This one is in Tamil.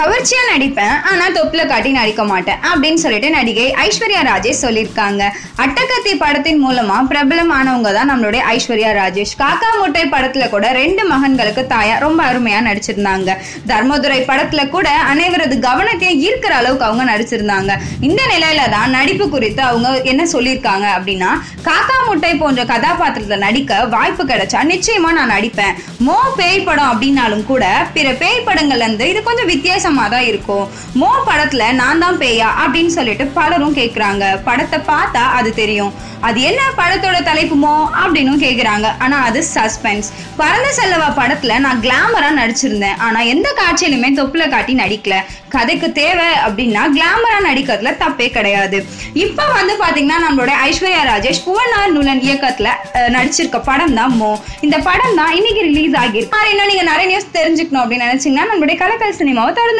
கவர்ச்சியா நடிப்பேன் ஆனா தொப்புல காட்டி நடிக்க மாட்டேன் அப்படின்னு சொல்லிட்டு நடிகை ஐஸ்வர்யா ராஜேஷ் சொல்லியிருக்காங்க. அட்டகத்தி படத்தின் மூலமா பிரபலமானவங்க தான் நம்மளுடைய ஐஸ்வர்யா ராஜேஷ். காக்கா முட்டை படத்துல கூட ரெண்டு மகன்களுக்கு தாயா ரொம்ப அருமையா நடிச்சிருந்தாங்க. தர்மதுரை படத்துல கூட அனைவரது கவனத்தையும் ஈர்க்கிற அளவுக்கு அவங்க நடிச்சிருந்தாங்க. இந்த நிலையில தான் நடிப்பு குறித்து அவங்க என்ன சொல்லியிருக்காங்க அப்படின்னா காக்கா முட்டை போன்ற கதாபாத்திரத்துல நடிக்க வாய்ப்பு கிடைச்சா நிச்சயமா நான் நடிப்பேன். மோ பேய் படம் அப்படின்னாலும் கூட பிற பேய் படங்கள்ல இருந்து இது கொஞ்சம் வித்தியாசம் தான் இருக்கும். மோ படத்துல நான் தான் பேயா? அப்படின்னு சொல்லிட்டு பலரும் கேக்குறாங்க. படத்தை பார்த்தா அது தெரியும். அது என்ன படத்தோட தலைப்புமோ அப்படின்னு கேக்குறாங்க. ஆனா அது சஸ்பென்ஸ் பறந்த செல்லவா படத்துல நான் கிளாமரா நடிச்சிருந்தேன். ஆனா எந்த காட்சியிலுமே தொப்புல காட்டி நடிக்கல. கதைக்கு தேவை அப்படின்னா கிளாமரா நடிக்கிறதுல தப்பே கிடையாது. இப்ப வந்து பாத்தீங்கன்னா நம்மளோட ஐஸ்வர்யா ராஜேஷ் புவனார் நூலன் இயக்கத்துல நடிச்சிருக்க படம் தான் மோ. இந்த படம் தான் இன்னைக்கு ரிலீஸ் ஆகிருக்கு இன்னும் நீங்க நிறைய நியூஸ் தெரிஞ்சுக்கணும் அப்படின்னு நினைச்சீங்கன்னா நம்மளுடைய கலக்கல் சினிமாவை தொடர்ந்து